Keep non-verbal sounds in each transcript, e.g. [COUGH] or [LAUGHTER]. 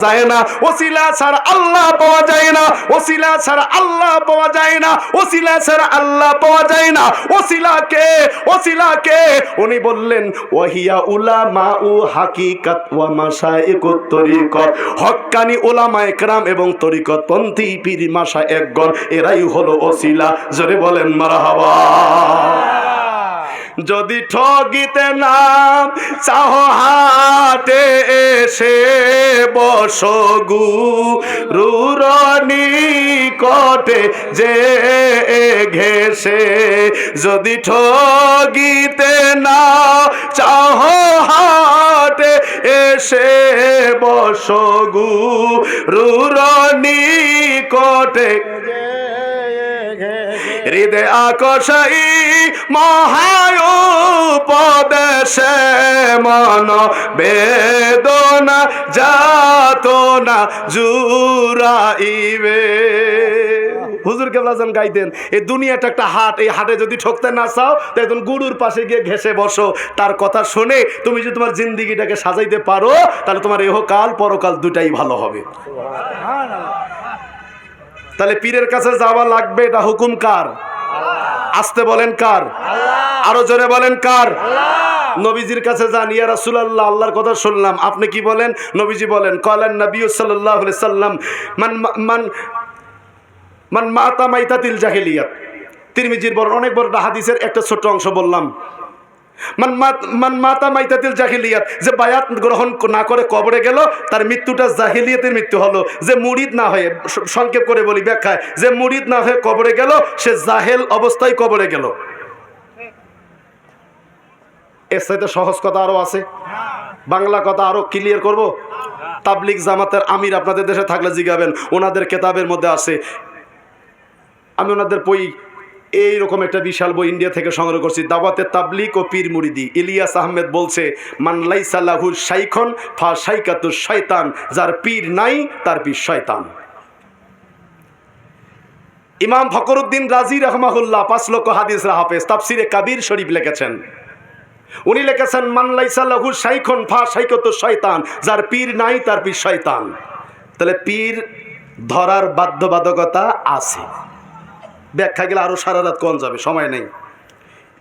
যায় না। ওসিলা ছাড়া আল্লাহ পাওয়া যায় না। ওসিলা ছাড়া আল্লাহ পাওয়া যায় না। ওসিলা ছাড়া আল্লাহ পাওয়া যায় না। ওসিলাকে উনি বললেন, ওয়াহিয়া উলামা উ হাকিকাত ওয়া মাশাইকুত তরিকত। হক্কানি উলামা একরাম এবং তরিকত পন্থী পীর মাশা একগণ এরাই হলো ওসিলা। জোরে বলেন, মারহাবা। যদি ঠগিতে নাম, চাহ হাটে এসে বসগু রুরনি কটে যে ঘেসে। যদি ঠগিতে না চাহ হাটে এসে বসগু রুরনি কটে হৃদয় আকর্ষই মহায় উপদেশে মন বেদনা যাত না জুরাইবে হুজুর কেবলাজন গাইতেন, এই দুনিয়াটা একটা হাট, এই হাটে যদি ঠকতে না চাও, তো একজন গুরুর পাশে গিয়ে ঘেসে বসো, তার কথা শুনে তুমি যদি তোমার জিন্দিগিটাকে সাজাইতে পারো, তাহলে তোমার এহকাল পরকাল দুটাই ভালো হবে। তাহলে পীরের কাছে যাওয়া লাগবে এটা হুকুম কার? আসতে বলেন কার? আরও জোরে বলেন কার? নবীজির কাছে যান ইয়া রাসূলুল্লাহ আল্লাহর কথা শুনলাম। আপনি কি বলেন? নবীজি বলেন কলেন নবী সাল্লাল্লাহু আলাইহি সাল্লাম মান মান মান মাতা মাইতাতিল জাহিলিয়াত। তিরমিজির বড় অনেক বড় হাদিসের একটা ছোট অংশ বললাম। মান মাত- মাইতাতিল জাহিলিয়াত। যে বায়াত গ্রহণ না করে কবরে গেল, তার মৃত্যুটা জাহিলিয়াতের মৃত্যু হলো। যে মুরিদ না হয়ে সংক্ষেপ করে বলি ব্যাখ্যায়, যে মুরিদ না হয়ে কবরে গেল, সে জাহেল অবস্থায় কবরে গেল। এর সাথে সহজ কথা আরও আছে। বাংলা কথা আরও ক্লিয়ার করব। তাবলিক জামাতের আমির আপনাদের দেশে থাকলে জিগাবেন, ওনাদের কেতাবের মধ্যে আছে। আমি ওনাদের বই এইরকম একটা বিশাল বই ইন্ডিয়া থেকে সংগ্রহ করছি। দাওয়াতে তাবলিক ও পীর মুরিদি। ইলিয়াস আহমেদ বলছে মানলাই সাল্লাহু শাইখন ফা শাইকাতু শয়তান যার পীর নাই, তার পীর শয়তান। ইমাম ফকরুদ্দিন রাজি রহমাহুল্লাহ পাঁচ লক্ষ হাদিস হাফেজ, তাফসিরে কাবির শরীফ লিখেছেন। উনি লিখেছেন মানলাই সাল্লাহু শাইখন ফা শাইকাতু শয়তান যার পীর নাই, তার পীর শয়তান। তাহলে পীর ধরার বাধ্যবাধকতা আছে। ব্যাখ্যা গেলে আরও সারা রাত কোন যাবে, সময় নেই।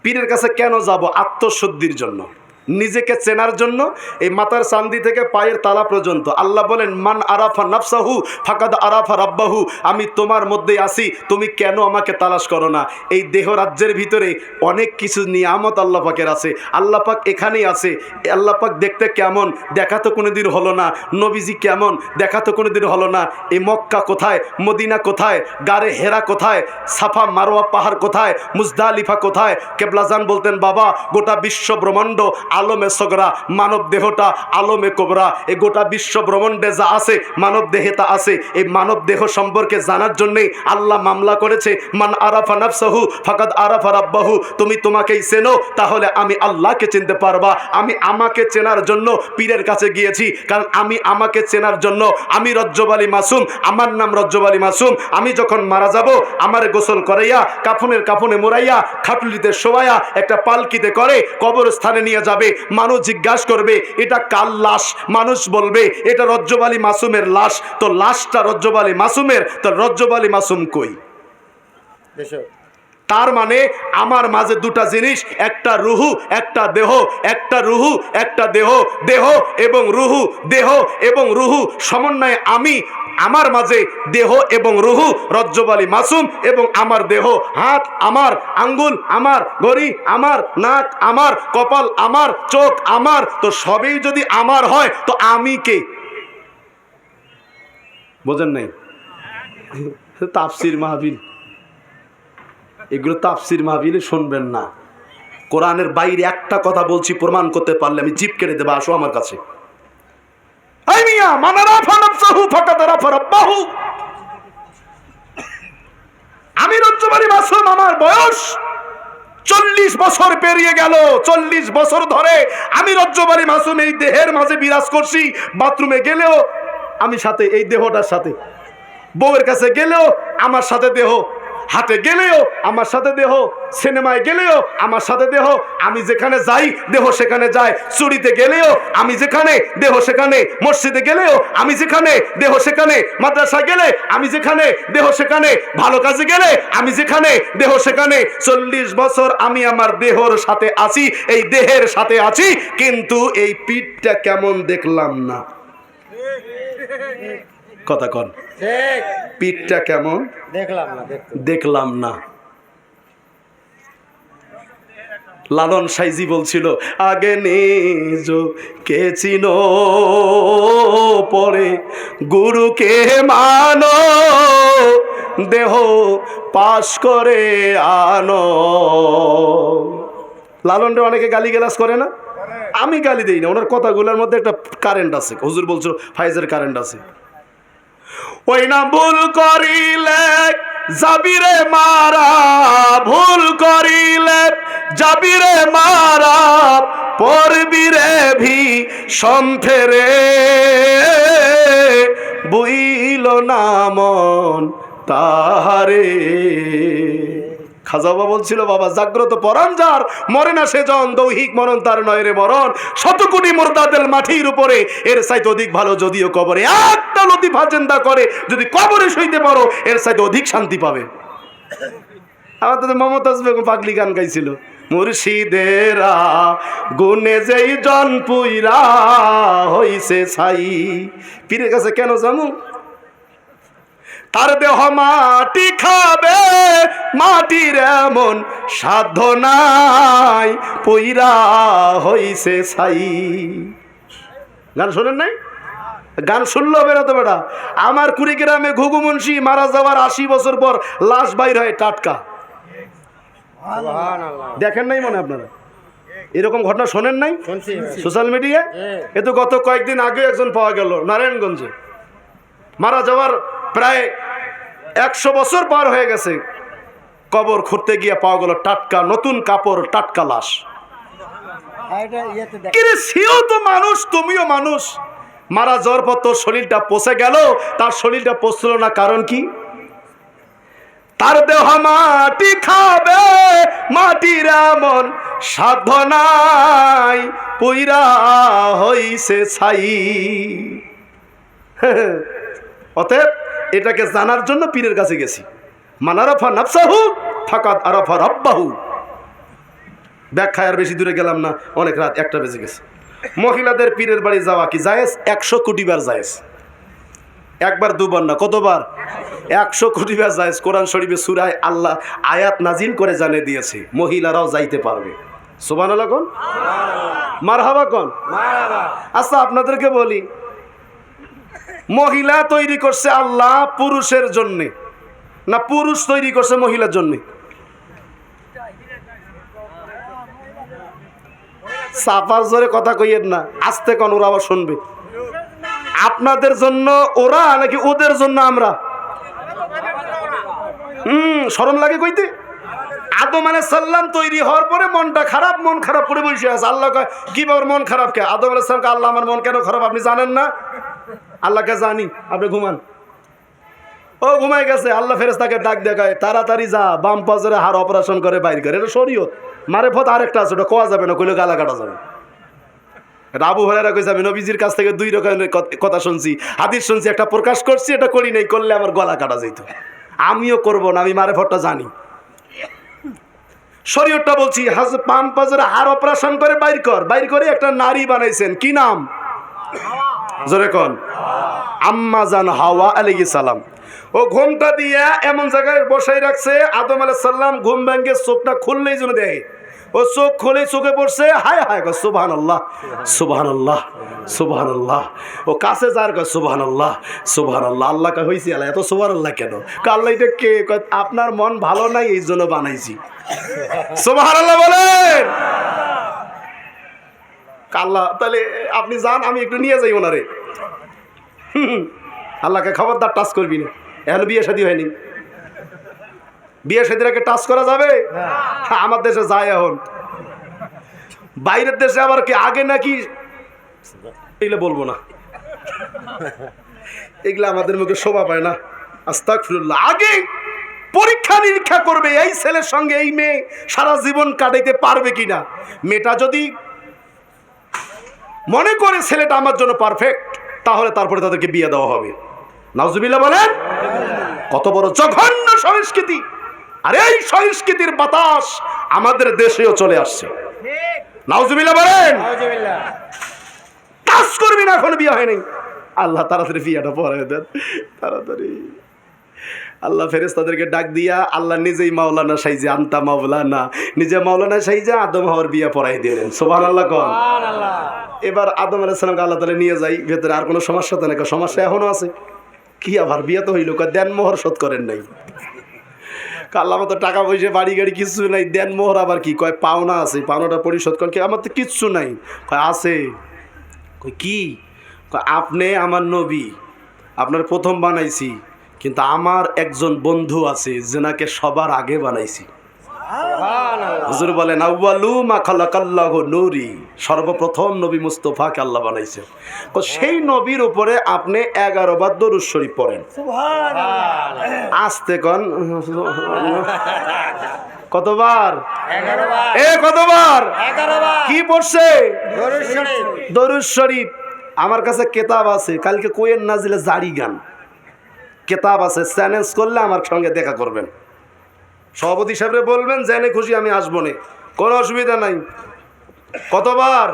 পীরের কাছে কেন যাব আত্মশুদ্ধির জন্য? নিজেকে চেনার জন্য এই মাথার চান্দি থেকে পায়ের তালা পর্যন্ত। আল্লাহ বলেন, মান আরাফা নাফসাহু ফাকাদ আরাফা রাব্বাহু। আমি তোমার মধ্যে আছি, তুমি কেন আমাকে তালাশ করো না? এই দেহ রাজ্যের ভিতরে অনেক কিছু নিয়ামত আল্লাহ পাকের আছে। আল্লাহ পাক এখানেই আছে। আল্লাহ পাক দেখতে কেমন? দেখা তো কোনোদিন হলো না। নবীজি কেমন? দেখা তো কোনোদিন হলো না। এই মক্কা কোথায়? মদিনা কোথায়? গারে হেরা কোথায়? সাফা মারোয়া পাহাড় কোথায়? মুজদালিফা কোথায়? কেবলাজান বলতেন, বাবা, গোটা বিশ্ব ব্রহ্মাণ্ড আলমে সগরা, মানব দেহটা আলমে কোবরা। এই গোটা বিশ্ব ব্রহ্মাণ্ডে যা আছে, মানব দেহে তা আছে। এই মানব দেহ সম্পর্কে জানার জন্যেই আল্লাহ মামলা করেছে, মান আরাফা নাফসাহু ফাকাদ আরাফা রাব্বাহু। তুমি তোমাকেই চেনো, তাহলে আমি আল্লাহকে চিনতে পারবা। আমি আমাকে চেনার জন্য পীরের কাছে গিয়েছি, কারণ আমি আমাকে চেনার জন্য। আমি রজ্জবালি মাসুম, আমার নাম রজ্জবালি মাসুম। আমি যখন মারা যাব, আমার গোসল করাইয়া, কাফনের কাফনে মোড়াইয়া, খাটুলিতে শোয়াইয়া একটা পালকিতে করে কবরস্থানে নিয়ে যাবে। মানুষ জিজ্ঞাসা করবে, এটা কার লাশ? মানুষ বলবে, এটা রজ্জবালি মাসুমের লাশ। তো লাশটা রজ্জবালি মাসুমের, তো রজ্জবালি মাসুম কই? তার মানে আমার মাঝে দুটা জিনিস, একটা রুহু, একটা দেহ, একটা রুহু, একটা দেহ দেহ এবং রুহু, দেহ এবং রুহু। সমন্বয়ে আমি, আমার মাঝে দেহ এবং রুহু রজ্জবালি মাসুম এবং আমার দেহ। হাত আমার, আঙ্গুল আমার, ঘড়ি আমার, নাক আমার, কপাল আমার, চোখ আমার। তো সবই যদি আমার হয়, তো আমি কে? বোঝেন নাই? তাফসির মাহবিল এগুলো তাফসির মাহবিলে শুনবেন না। কোরআনের বাইরে একটা কথা বলছি, প্রমাণ করতে পারলে আমি জিপ কেটে দেবো, আসো আমার কাছে। মান। আমি রজ্জবারি মাসুম, আমার বয়স চল্লিশ বছর পেরিয়ে গেল, চল্লিশ বছর ধরে আমি রজ্জবারি মাসুম, এই দেহের মাঝে বিরাজ করছি। বাথরুমে গেলেও আমি সাথে, এই দেহটার সাথে। বউয়ের কাছে গেলেও আমার সাথে দেহ। হাটে গেলেও আমার সাথে দেহ, সিনেমায় গেলেও আমার সাথে দেহ, আমি যেখানে যাই, দেহ সেখানে যায়। চুরিতে গেলেও আমি যেখানে, দেহ সেখানে। মসজিদে গেলেও আমি যেখানে, দেহ সেখানে। মাদ্রাসা গেলে আমি যেখানে, দেহ সেখানে। ভালো কাজে গেলে আমি যেখানে, দেহ সেখানে। চল্লিশ বছর আমি আমার দেহর সাথে আছি, এই দেহের সাথে আছি, কিন্তু এই পিঠটা কেমন দেখলাম না। কথা কন। পিঠটা কেমন? দেখলাম না দেখলাম না। লালন সাইজি বলছিল আগে নিজ কে চিনো পরে গুরুকে মানো দেহ পাশ করে আনো। লালনটা অনেকে গালি গালাজ করে না? আমি গালি দিই না ওনার কথাগুলোর মধ্যে একটা কারেন্ট আছে। হুজুর বলছিল ফাইজের কারেন্ট আছে। ওই না ভুল করিলে জাবিরে মারা, ভুল করিলে জাবিরে মারা পরবিরে ভি সন্থেরে বুইল না মন তাহারে। খাজা বাবা বলছিল বাবা জাগ্রত পরাণ যার মরে না সে জন, দৈহিক মরণ তার নয় রে মরণ। শত কোটি মোরদাদের মাটির উপরে এর সাইতে অধিক ভালো যদিও কবরে। একটা লতিফা চিন্তা করে, যদি কবরে সইতে পারো, এর সাইতে অধিক শান্তি পাবে। আমাদের মমতাজ বেগম পাগলি গান গাইছিল, মুর্শিদেরা গুনে যেই জন পুইরা হইছে ছাই। পীরের কাছে কেন জামু? তার দেহ মাটি খাবে মাটির এমন সাধ্য নাই পইরা হইছে সাই গান শোনেন নাই? গান শুনলো বেরোতো বেটা আমার কুড়িগ্রামে ঘুঘু মুন্সি মারা যাওয়ার আশি বছর পর লাশ বাইর হয় টাটকা। দেখেন নাই মনে আপনারা? এরকম ঘটনা শোনেন নাই? সোশ্যাল মিডিয়ায়? হ্যাঁ। এ তো গত কয়েকদিন আগে একজন পাওয়া গেল নারায়ণগঞ্জে। মারা যাওয়ার প্রায় একশো বছর পার হয়ে গেছে কবর খুঁড়তে গিয়ে পাওয়া গেল টাটকা নতুন কাপড় টাটকা লাশ। কিরে সেও তো মানুষ তুমিও মানুষ। মারা যাওয়ার পর তোর শরীরটা পচে গেল তার শরীরটা পচল না কারণ কি? তার দেহ মাটি খাবে মাটির এমন সাধ্য নাই পুইরা হইছে ছাই। [LAUGHS] অতএব এটাকে জানার জন্য পীরের কাছে গেছি। মানারফা নাফসাহু ফাকাত আরাফা রব্বাহু। ব্যাখ্যায় আর বেশি দূরে গেলাম না অনেক রাত একটা বেজে গেছে। মহিলাদের পীরের বাড়ি যাওয়া কি জায়েজ? একশো কোটি বার জায়েজ। একবার দুবার না কতবার? একশো কোটি বার জায়েজ। কোরআন শরীফে সুরায় আল্লাহ আয়াত নাজিল করে জানিয়ে দিয়েছে মহিলারাও যাইতে পারবে। সোবান কোন? মারহাবা কোন? আচ্ছা আপনাদেরকে বলি মহিলা তৈরি করছে আল্লাহ পুরুষের জন্যে। না, পুরুষ তৈরি করছে মহিলার জন্যে। সাফার জোরে কথা কইয়েন না, আস্তে কন, ওরা আবার শুনবে। আপনাদের জন্য ওরা নাকি ওদের জন্য আমরা? হুম, শরম লাগে কইতে? আদম আলাইহিস সাল্লাম তৈরি হওয়ার পরে মনটা খারাপ, মন খারাপ করে বসে আছে। আল্লাহ কয়, কি বাবার মন খারাপ কে? আদম আলাইহিস সালামকে, আল্লাহ আমার মন কেন খারাপ আপনি জানেন না? আল্লাহকে জানি, আপনি ঘুমান। ও ঘুমাই গেছে, আল্লাহ ফেরেস্তাকে ডাক দেখায়, তাড়াতাড়ি যা, বাম পাজরে হার অপারেশন করে বাইর করে। এটা শরীয়ত। ফত আরেকটা আছে, ওটা কোয়া যাবে না, কইলে গালা কাটা যাবে। রাবু হরারা কইছে, আমি নবীজির কাছ থেকে দুই রকমের কথা শুনছি। হাদিস শুনছি, একটা প্রকাশ করছি এটা করি নাই, করলে আমার গলা কাটা যেত আমিও করব না, আমি মারে ফটটা জানি। শরীয়তটা বলছি, হাজ পাম পাজরে হার অপারেশন করে বাইর কর। বাইর করে একটা নারী বানাইছেন, কি নাম? জোরে কন। আম্মা জান হাওয়া আলাইহি সালাম। ও ঘুমটা দিয়া এমন জায়গায় বসাই রাখছে, আদম আলাইহিস সালাম ঘুম ভেঙে চোখটা খুললেই জন্য দেয় ও চোখ খুলে চোখে পড়ছে, হায় হায় কয় সুবহান আল্লাহ সুবহান আল্লাহ আল্লাহ ও কাছে যার কয় সুবহান আল্লাহ সুবহান আল্লাহ আল্লাহ কা হইছি আল্লাহ, এত সুবহান আল্লাহ কেন আল্লাহ এটা কে? আপনার মন ভালো নাই এই জন্য বানাইছি। সুবহান আল্লাহ বলেন। আল্লাহ তাহলে আপনি যান আমি একটু নিয়ে যাই ওনারে। আল্লাহকে খবরদার টাচ করবি না। এখন বিয়ে শাদী হয়নি। বিয়ে শাদীরাকে টাচ করা যাবে? হ্যাঁ, আমার দেশে যায় এখন। বাইরের দেশে আবার কি আগে নাকি? এগুলো বলব না। এগুলো আমাদের মুখে শোভা পায় না। আস্তাক আগে পরীক্ষা নিরীক্ষা করবে এই ছেলের সঙ্গে এই মেয়ে সারা জীবন কাটাইতে পারবে কিনা। মেয়েটা যদি মনে করে ছেলেটা আমার জন্য পারফেক্ট তাহলে তারপরে তাদেরকে বিয়ে দেওয়া হবে। নাউজুবিল্লাহ বলেন কত বড় জঘন্য সংস্কৃতি। আর এই সংস্কৃতির বাতাস আমাদের দেশেও চলে আসছে। নাউজুবিল্লাহ বলেন কাজ করবি না এখন বিয়ে হয়নি। আল্লাহ তাড়াতাড়ি বিয়েটা পড়াই দেন তাড়াতাড়ি। আল্লাহ ফেরেস তাদেরকে ডাক দিয়া আল্লাহ নিজেই মাওলানা সাইজে আন্তা মাওলানা নিজে মাওলানা সাইজে আদম হওয়ার বিয়ে পড়াই দিলেন সোভান আল্লাহ কন। সুবহানাল্লাহ। এবার আদম আলাইসালামকে আল্লাহ তালা নিয়ে যাই, ভেতরে আর কোনো সমস্যা তো নাকি সমস্যা এখনও আছে। কি আবার, বিয়ে তো হইল, কয়, দেন মোহর শোধ করেন নাই। কাল্লা মতো টাকা পয়সা, বাড়ি গাড়ি কিচ্ছু নাই, দেন মোহর আবার কি? কয়, পাওনা আছে, পাওনাটা পরিশোধ করেন কি আমার তো কিচ্ছু নাই। কয়, আছে। কই কি? কয়, আপনি আমার নবী, আপনার প্রথম বানাইছি, কিন্তু আমার একজন বন্ধু আছে, যেনাকে সবার আগে বানাইছি। হুজুর বলেন আউ্বালু মা খালাকাল্লাহ নূরি। সর্বপ্রথম নবী মুস্তফাকে আল্লাহ বানাইছে। তো সেই নবীর উপরে আপনি এগারো বার দরুদ শরীফ পড়েন। আসতে কন কতবার? এ কতবার? কি পড়ছে? দরুদ শরীফ। আমার কাছে কেতাব আছে কালকে কোয়েন নাজিলে জারি গান। কেতাব আছে চ্যালেঞ্জ করলে আমার সঙ্গে দেখা করবেন। সভাপতি সাহেবরে বলবেন জেনে খুশি আমি আসব না। কোনো অসুবিধা নাই। কতবার?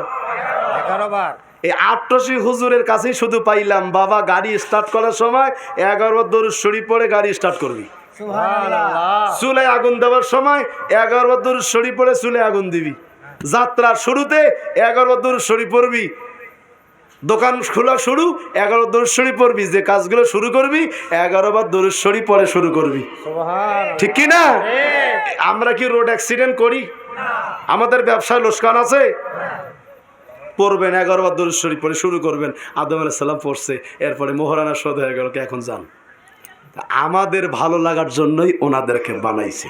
11 বার এই আটটসি হুজুরের কাছেই শুধু পাইলাম। বাবা গাড়ি স্টার্ট করার সময় এগারো দরুদ শরীফ পড়ে গাড়ি স্টার্ট করবি। চুলে আগুন দেওয়ার সময় এগারো দরুদ শরীফ পড়ে চুলে আগুন দিবি। যাত্রার শুরুতে এগারো দরুদ শরীফ পড়বি। দোকান খোলা শুরু এগারো দরুদ শরীফ পড়বি যে কাজগুলো শুরু করবি এগারো বার দরুদ পরে শুরু করবি। ঠিক কি না? আমরা কি রোড অ্যাক্সিডেন্ট করি? আমাদের ব্যবসায় লোসকান আছে? পড়বেন এগারো বার দরুদ পরে শুরু করবেন। আদম আলাইহিস সালাম পড়ছে এরপরে মোহরানা শোধ হয়ে গেল এখন যান? আমাদের ভালো লাগার জন্যই ওনাদেরকে বানাইছে।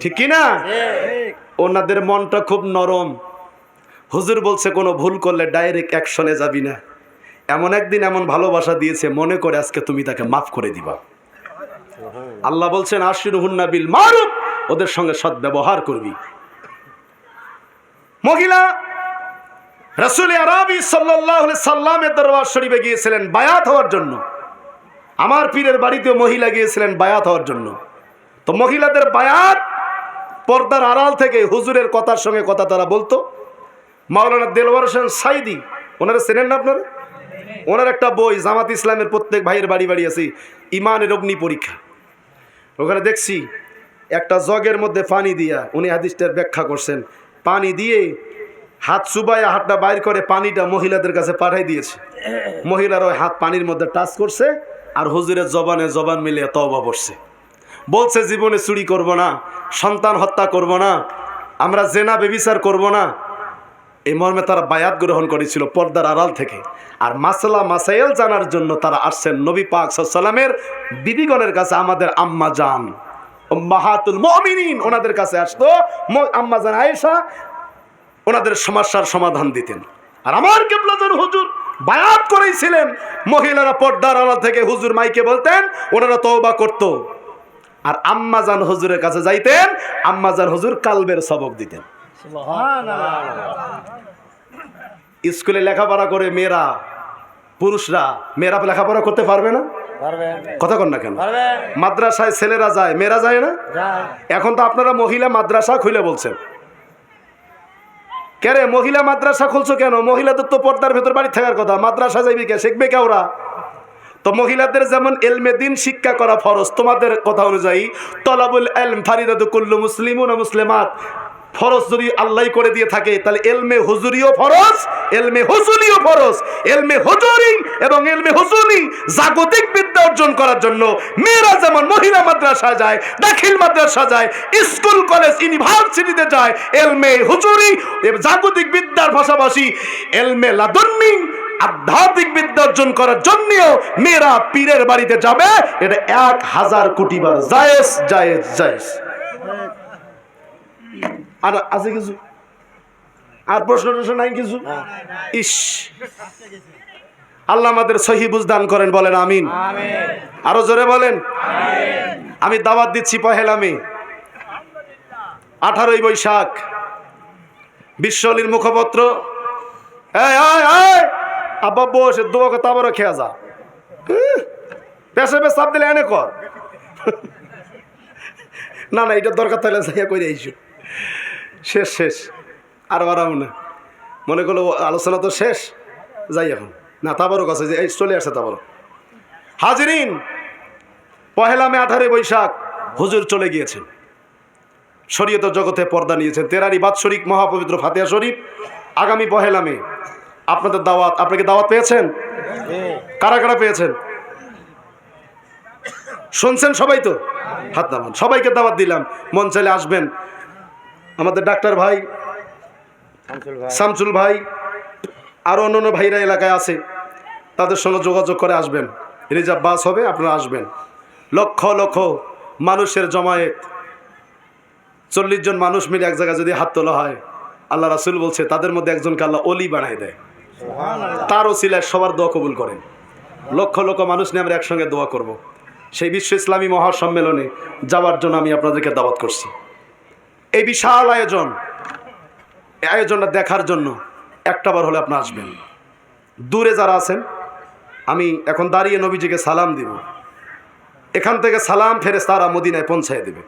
ঠিক কি না? ওনাদের মনটা খুব নরম। হুজুর বলছে, কোনো ভুল করলে ডাইরেক্ট অ্যাকশনে যাবি না। এমন একদিন এমন ভালোবাসা দিয়েছে, মনে করে আজকে তুমি তাকে মাফ করে দিবা। আল্লাহ বলছেন আশির হুন্না বিল মারুফ ওদের সঙ্গে সদ্ব্যবহার করবি। মহিলা, রসুল আরবি সাল্লাহ সাল্লামের দরবার শরীফে গিয়েছিলেন বায়াত হওয়ার জন্য। আমার পীরের বাড়িতেও মহিলা গিয়েছিলেন বায়াত হওয়ার জন্য। তো মহিলাদের বায়াত পর্দার আড়াল থেকে হুজুরের কথার সঙ্গে কথা তারা বলতো। মাওলানা দেলওয়ার হোসেন সাইদি, ওনারা চেনেন না আপনারা? ওনার একটা বই, জামাত ইসলামের প্রত্যেক ভাইয়ের বাড়ি বাড়ি আছে ইমানের অগ্নি পরীক্ষা। ওখানে দেখছি, একটা জগের মধ্যে পানি দিয়া উনি হাদিসটার ব্যাখ্যা করছেন। পানি দিয়ে হাত চুবায় হাতটা বাইর করে পানিটা মহিলাদের কাছে পাঠাই দিয়েছে। মহিলারা ওই হাত পানির মধ্যে টাচ করছে আর হুজুরের জবানে জবান মিলিয়ে তওবা পড়ছে বলছে, জীবনে চুরি করব না, সন্তান হত্যা করব না, আমরা জেনা বেবিচার করব না এই মর্মে তারা বায়াত গ্রহণ করেছিল পর্দার আড়াল থেকে। আর মাসালা মাসাইল জানার জন্য তারা আসছেন নবী পাক সাল্লামের বিবিগণের কাছে, আমাদের আম্মা জান। মাহাতুল মমিনিন ওনাদের কাছে আসতো। আম্মা জান আয়েশা ওনাদের সমস্যার সমাধান দিতেন। আর আমার কেবলাজন হুজুর বায়াত করেছিলেন। মহিলারা পর্দার আড়াল থেকে হুজুর মাইকে বলতেন, ওনারা তওবা করতো। আর আম্মাজান হুজুরের কাছে যাইতেন আম্মাজান হুজুর কালবের সবক দিতেন। স্কুলে লেখাপড়া করে মেয়েরা পুরুষরা মেয়েরা লেখাপড়া করতে পারবে না? কথা কন না কেন? মাদ্রাসায় ছেলেরা যায় মেয়েরা যায় না? এখন তো আপনারা মহিলা মাদ্রাসা খুলে বলছেন। কেরে মহিলা মাদ্রাসা খুলছো কেন? মহিলাদের তো পর্দার ভেতর বাড়ি থাকার কথা। মাদ্রাসা যাইবে কে? শিখবে কে ওরা? তো মহিলাদের যেমন এলমে দিন শিক্ষা করা ফরজ তোমাদের কথা অনুযায়ী তলাবুল এলম ফারিদাদু কুল্লু মুসলিমুন ও মুসলিমাত। ফরজ যদি আল্লাহ করে দিয়ে থাকে, তাহলে এলমে হুজুরিও ফরজ, এলমে হুজুরিও ফরজ। এলমে হুজুরি এবং এলমে হুজুরি জাগতিক বিদ্যা অর্জন করার জন্য মেয়েরা যেমন মহিলা মাদ্রাসা যায়, দাখিল মাদ্রাসা যায়, স্কুল, কলেজ, ইউনিভার্সিটিতে যায়, এলমে হুজুরি জাগতিক বিদ্যার পাশাপাশি এলমে লাদন্নি আধ্যাত্মিক বিদ্যা অর্জন করার জন্যও মেয়েরা পীরের বাড়িতে যাবে, এটা এক হাজার কোটি বার। জায়েজ জায়েজ জায়েজ। আর আছে কিছু? আর প্রশ্ন টশ্ন নাই কিছু? ইস। আল্লাহ আমাদের সহি বুঝদান করেন বলেন আমিন। আরও জোরে বলেন? আমি দাওয়াত দিচ্ছি পহেলা মে। আঠারোই বৈশাখ। বিশ্বলির মুখপত্র। আব্বা বসে দোয়াকে তাবারও খেয়া যা। পেশে পেশ চাপ দিলে এনে কর। না না এটা দরকার তাহলে যাইয়া করে আইসু। শেষ শেষ। আর বাড়াবো না। মনে করল আলোচনা তো শেষ, যাই এখন। না তাবারও কাছে যে, এই চলে আসছে তাবারও হাজিরিন, পহেলা মে আঠারোই বৈশাখ, হুজুর চলে গিয়েছেন। শরীয়ত জগতে পর্দা নিয়েছেন। তেরারি শরীফ মহাপবিত্র ফাতিহা শরীফ, আগামী পহেলা মে। আপনাদের দাওয়াত আপনাকে দাওয়াত পেয়েছেন? কারা কারা পেয়েছেন? শুনছেন সবাই তো? হাত নামান। সবাইকে দাওয়াত দিলাম। মন চাইলে আসবেন। আমাদের ডাক্তার ভাই শামসুল ভাই। আরও অন্যান্য ভাইরা এলাকায় আছে তাদের সঙ্গে যোগাযোগ করে আসবেন। রিজার্ভ বাস হবে আপনারা আসবেন। লক্ষ লক্ষ মানুষের জমায়েত চল্লিশ জন মানুষ মিলে এক জায়গায় যদি হাত তোলা হয় আল্লাহ রাসুল বলছে তাদের মধ্যে একজনকে আল্লাহ অলি বানাই দেয়। তার ওসিলায় সবার দোয়া কবুল করেন। লক্ষ লক্ষ মানুষ নিয়ে আমরা একসঙ্গে দোয়া করব। সেই বিশ্ব ইসলামী মহাসম্মেলনে যাওয়ার জন্য আমি আপনাদেরকে দাওয়াত করছি। এই বিশাল আয়োজন, এই আয়োজনটা দেখার জন্য একটা বার হলে আপনি আসবেন। দূরে যারা আছেন, আমি এখন দাঁড়িয়ে নবীজিকে সালাম দিব। এখান থেকে সালাম ফেরে তারা মদিনায় পৌঁছায় দেবে।